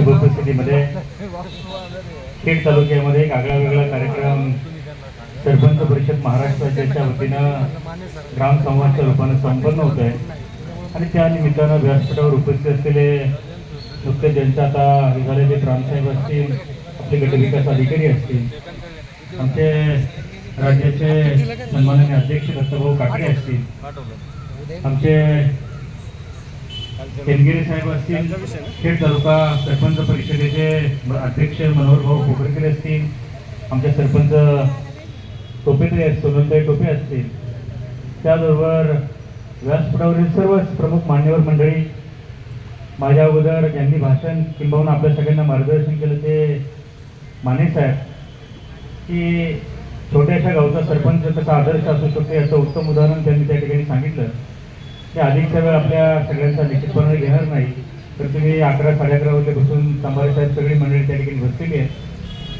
शुभ उपस्थितीमध्ये खेड तालुक्यामध्ये एक आगळा वेगळा कार्यक्रम सरपंच परिषद महाराष्ट्राच्या वतीनं ग्रामसंवादच्या रूपानं संपन्न होत आहे. आणि त्या निमित्तानं व्यासपीठावर उपस्थित असलेले नुकते ज्यांचे आता हे झालेले ग्रामसाहेब असतील आपले गटविकास अधिकारी असतील आमचे राज्याचे सन्माननीय अध्यक्ष दत्तभाऊ काकडे असतील आमचे केनगिरे साहेब असतील खेड तालुका सरपंच परिषदेचे अध्यक्ष मनोहरभाऊ भाऊ असतील आमच्या सरपंच टोपेते सोनलताई टोपे असतील त्याचबरोबर व्यासपीठावरील सर्वच प्रमुख मान्यवर मंडळी माझ्या अगोदर ज्यांनी भाषण किंबहुना आपल्या सगळ्यांना मार्गदर्शन केलं ते माने साहेब की छोट्याशा गावचा सरपंच कसा आदर्श असू शकतो याचं उत्तम उदाहरण त्यांनी त्या ठिकाणी सांगितलं. ते अधिकचा वेळ आपल्या सगळ्यांचा निश्चितपणे घेणार नाही. तर तुम्ही अकरा साडे अकरा वाजले बसून सांबारे साहेब सगळी मंडळी त्या ठिकाणी बसलेली आहे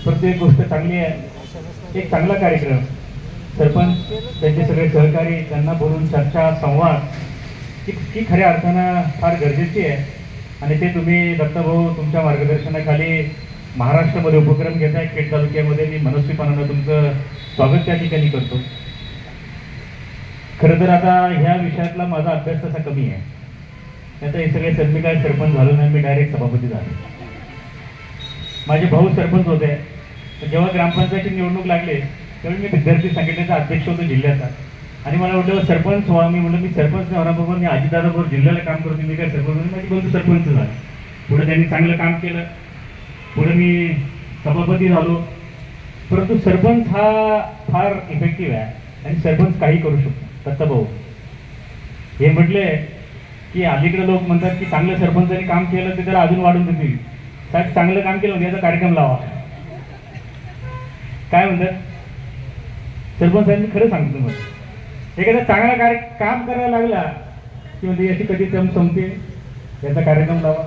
प्रत्येक गोष्ट चांगली आहे. एक चांगला कार्यक्रम. सरपंच त्यांचे सगळे सहकारी त्यांना बोलून चर्चा संवाद ही ही खऱ्या अर्थानं फार गरजेची आहे. आणि ते तुम्ही दत्तभाऊ तुमच्या मार्गदर्शनाखाली महाराष्ट्रामध्ये उपक्रम घेत आहे खेड तालुक्यामध्ये मी मनस्वीपणानं तुमचं स्वागत त्या ठिकाणी करतो. खरं तर आता ह्या विषयातला माझा अभ्यास तसा कमी आहे. आता हे सगळे सर काय सरपंच झालो नाही मी डायरेक्ट सभापती झालो. माझे भाऊ सरपंच होते. तर जेव्हा ग्रामपंचायतची निवडणूक लागले त्यावेळी मी विद्यार्थी संघटनेचा अध्यक्ष होतो जिल्ह्याचा. आणि मला वाटलं सरपंच व्हा. मी म्हटलं मी सरपंच होण्याबरोबर मी आजीदादाबरोबर जिल्ह्याला काम करतो मी काय सरपंच नाही. माझी बंधू सरपंच झाला. पुढे त्यांनी चांगलं काम केलं. पुढे मी सभापती झालो. परंतु सरपंच हा फार इफेक्टिव्ह आहे. आणि सरपंच काही करू शकतो. दत्तभाऊ हे म्हटले की अलीकडे लोक म्हणतात की चांगलं सरपंचाने काम केलं ते त्याला अजून वाढून देतील. साहेब चांगलं काम केलं म्हणजे याचा कार्यक्रम लावा. काय म्हणतात? सरपंच साहेब मी खरं सांगतो तुम्हाला. एखादा चांगला कार्य काम करायला लागला की म्हणजे याची कधी टर्म संपते? याचा कार्यक्रम लावा.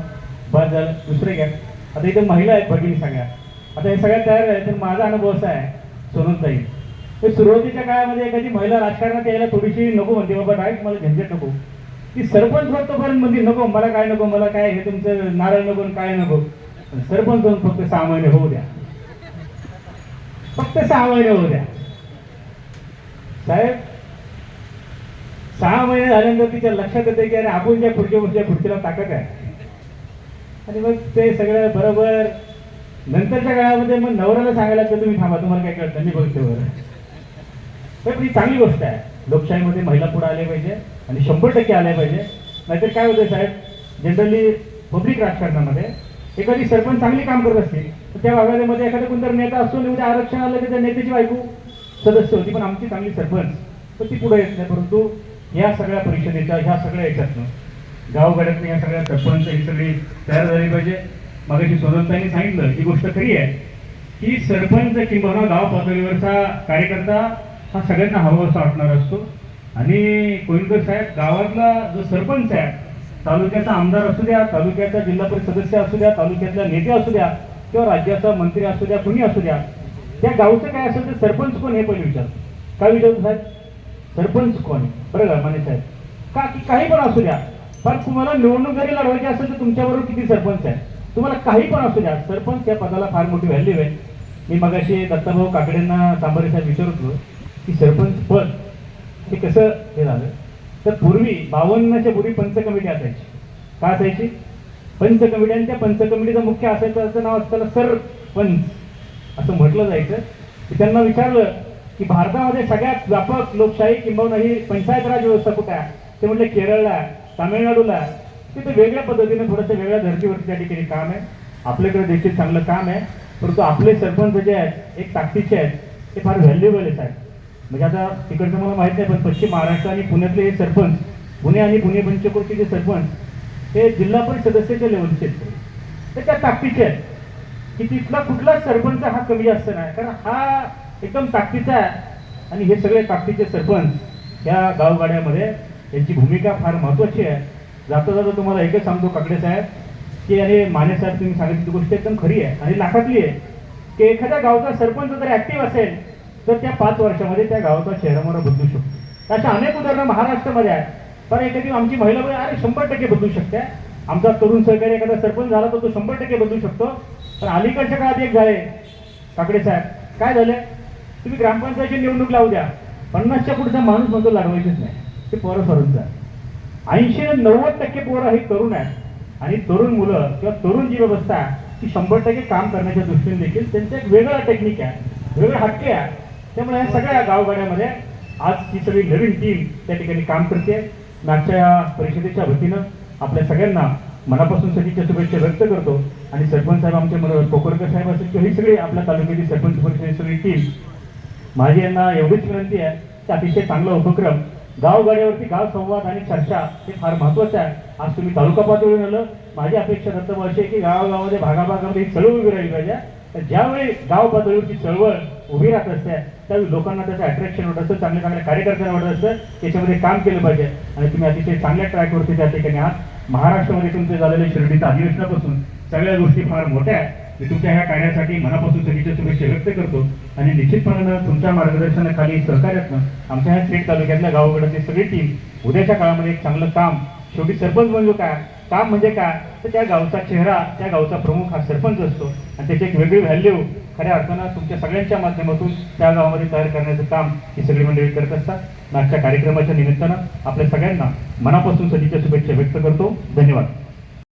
बस झालं. दुसरे घ्या. आता इथे महिला आहेत भगिनी सगळ्या आता हे सगळ्यात तयार आहे तर माझा अनुभव असा आहे सोनमताई सुरुवातीच्या काळामध्ये एखादी महिला राजकारणात यायला थोडीशी नको म्हणते बाबा डायरेक्ट मला झंझट नको. ती सरपंच होत म्हणते नको मला काय नको मला काय हे तुमचं नारळ नको काय नको. सरपंच होऊन फक्त सहा महिने होऊ द्या. फक्त सहा महिने होऊ द्या. साहेब सहा महिने झाल्यानंतर तिच्या लक्षात येते की अरे आपण ज्या खुर्चीवर त्या खुर्चीला ताकद आहे. आणि मग ते सगळं बरोबर. नंतरच्या काळामध्ये मग नवऱ्याला सांगायला तर तुम्ही थांबा तुम्हाला काय कळतं मी बघते बरं तर ही चांगली गोष्ट आहे. लोकशाहीमध्ये महिला पुढे आल्या पाहिजे आणि शंभर टक्के आल्या पाहिजे. नाहीतर काय होतं साहेब? जनरली पब्लिक राजकारणामध्ये एखादी सरपंच चांगली काम करत असते तर त्या भागामध्ये एखादा कोणता नेता असतो आणि उद्या आरक्षण आलं की त्या नेत्याची बायको सदस्य होती पण आमची चांगली सरपंच. तर ती पुढे येत नाही. परंतु या सगळ्या परिषदेच्या ह्या सगळ्या याच्यातनं गावगाड्यातनं या सगळ्या सरपंच ही सगळी तयार झाली पाहिजे. मागाशी सोनमताईंनी सांगितलं ही गोष्ट खरी आहे की सरपंच किंवा गाव पातळीवरचा कार्यकर्ता हा सगळ्यांना हवासा वाटणार असतो. आणि कोईनकर साहेब गावातला जो सरपंच आहे तालुक्याचा आमदार असू द्या तालुक्याचा जिल्हा परिषद सदस्य असू द्या तालुक्यातला नेते असू द्या किंवा राज्याचा मंत्री असू द्या कुणी असू द्या त्या गावचं काय असेल तर सरपंच कोण हे पण विचार. काय विचारतो साहेब? सरपंच कोण आहे? बरं का माने साहेब? का की काही पण असू द्या. पण तुम्हाला निवडणूक जरी लढवायची असेल तर तुमच्याबरोबर किती सरपंच आहे? तुम्हाला काही पण असू द्या. सरपंच या पदाला फार मोठी व्हॅल्यू आहे. मी मगाशी दत्ताभाऊ काकडेंना सांबारे साहेब विचारतो होतो. की सरपंच पद हे कसं हे झालं तर पूर्वी बावन्नच्या पूर्वी पंच कमिटी असायची. का असायची? पंच कमिटी आणि त्या पंच कमिटीचं मुख्य असायचं असं नाव असताना सरपंच असं म्हटलं जायचं. की त्यांना विचारलं की भारतामध्ये सगळ्यात व्यापक लोकशाही किंबहुना ही पंचायत राज व्यवस्था कुठे आहे. ते म्हणजे केरळला आहे, तामिळनाडूला आहे. तिथे वेगळ्या पद्धतीने थोडंसं वेगळ्या धर्तीवरती त्या ठिकाणी काम आहे. आपल्याकडे देखील चांगलं काम आहे. परंतु आपले सरपंच जे आहेत एक ताकदीचे आहेत ते फार व्हॅल्युएबल आहेत. म्हणजे आता तिकडचं मला माहीत नाही पण पश्चिम महाराष्ट्र आणि पुण्यातले हे सरपंच पुणे आणि पुणे पंचकोटचे सरपंच हे जिल्हा परिषद सदस्याच्या लेवलचे आहेत. तर त्या ताकदीचे आहेत. की तिथला कुठलाच सरपंच हा कमी जास्त नाही. कारण हा एकदम ताकदीचा आहे. आणि हे सगळे ताकदीचे सरपंच या गावगाड्यामध्ये यांची भूमिका फार महत्वाची आहे. जाता जाता तुम्हाला एकच सांगतो काकडे साहेब की आणि माने साहेब तुम्ही सांगितली गोष्ट एकदम खरी आहे. आणि लाखातली आहे. की एखाद्या गावचा सरपंच जर ऍक्टिव्ह असेल तर त्या पाच वर्षामध्ये त्या गावाचा चेहरामोहरा बदलू शकतो. अशा अनेक उदाहरणं महाराष्ट्रामध्ये आहेत. पण एखादी आमची महिला बोलली, अरे शंभर टक्के बदलू शकते. आमचा तरुण सहकारी एखादा सरपंच झाला तर तो शंभर टक्के बदलू शकतो. पण अलीकडच्या काळात एक झाले. काकडे साहेब काय झालं? तुम्ही ग्रामपंचायतची निवडणूक लावू द्या. पन्नासच्या पुढचा माणूस म्हणतो लागवायचीच नाही. ते पोरं फरकचं ऐंशी नव्वद टक्के पोरं हे तरुण आहेत. आणि तरुण मुलं किंवा तरुण जी व्यवस्था आहे ती शंभर टक्के काम करण्याच्या दृष्टीने देखील त्यांचं एक वेगळा टेक्निक आहे. वेगळं हक्के आहे. त्यामुळे या सगळ्या गावगाड्यामध्ये आज ही सगळी नवीन टीम त्या ठिकाणी काम करते. मागच्या या परिषदेच्या वतीनं आपल्या सगळ्यांना मनापासून सगळीच्या शुभेच्छा व्यक्त करतो. आणि सरपंच साहेब आमचे मनोहर कोकरकर साहेब असेल किंवा ही सगळी आपल्या तालुक्याची सरपंच परिषदेची सगळी टीम माझी यांना एवढीच विनंती आहे की अतिशय चांगला उपक्रम. गावगाड्यावरती गाव संवाद आणि चर्चा हे फार महत्वाचं आहे. आज तुम्ही तालुका पातळीवर आलं. माझी अपेक्षा दत्तम अशी आहे की गावागावामध्ये भागाभागामध्ये ही चळवळ उभी राहिली पाहिजे. तर ज्यावेळी गाव पातळीवरची चळवळ उभी राहत असते त्यावेळी लोकांना त्याचं अट्रॅक्शन होत असतं चांगले चांगल्या कार्यकर्त्यांना वाटत असतं त्याच्यामध्ये काम केलं पाहिजे. आणि तुम्ही अतिशय चांगल्या ट्रॅकवरती त्या ठिकाणी आहात. महाराष्ट्रामध्ये तुमचे झालेले शिर्डीच्या अधिवेशनापासून सगळ्या गोष्टी फार मोठ्या आहेत. मी तुमच्या ह्या कार्यासाठी मनापासून सगळीच्या शुभेच्छा व्यक्त करतो. आणि निश्चितपणानं तुमच्या मार्गदर्शनाखाली सहकार्यातनं आमच्या ह्या खेड तालुक्यातल्या गावाकडची सगळी टीम उद्याच्या काळामध्ये एक चांगलं काम शेवटी सरपंच म्हणजे काय? काम म्हणजे काय? तर त्या गावचा चेहरा त्या गावचा प्रमुख हा सरपंच असतो. आणि त्याची एक वेगळी व्हॅल्यू खऱ्या अर्थानं तुमच्या सगळ्यांच्या माध्यमातून त्या गावामध्ये तयार करण्याचं काम ही सगळी मंडळी करत असतात. आजच्या कार्यक्रमाच्या निमित्तानं आपल्या सगळ्यांना मनापासून सदिच्या शुभेच्छा व्यक्त करतो. धन्यवाद.